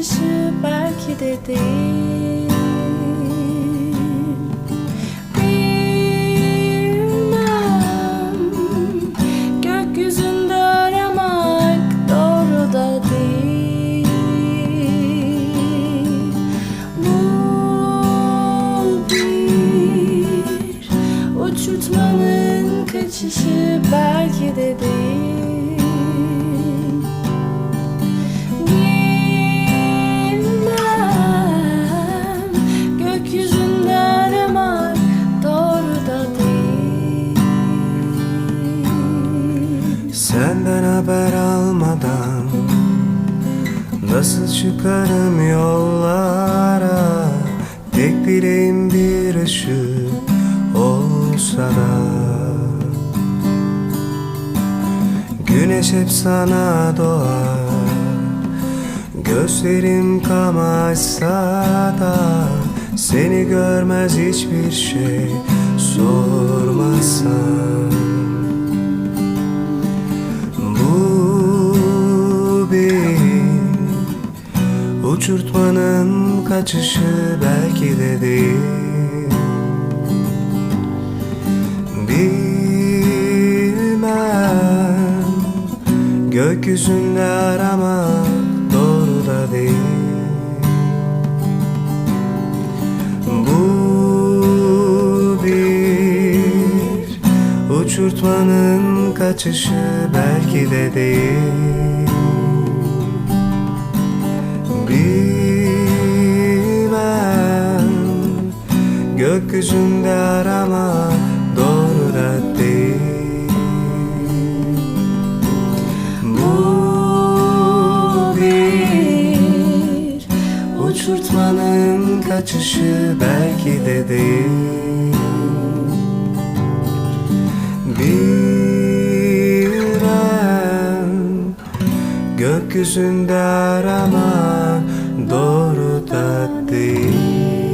kaçışı belki de değil Senden haber almadan Nasıl çıkarım yollara? Tek dileğim bir ışık olsa da. Güneş hep sana doğar Gözlerim kamaşsa da Seni görmez hiçbir şey sormasam uçurtmanın kaçışı belki de değil. Bilmem gökyüzünde aramak doğru da değil. Bu bir uçurtmanın kaçışı belki de değil gökyüzünde aramak doğru da değil. Bu bir uçurtmanın kaçışı belki de değil. Bilmem gökyüzünde arama doğru da değil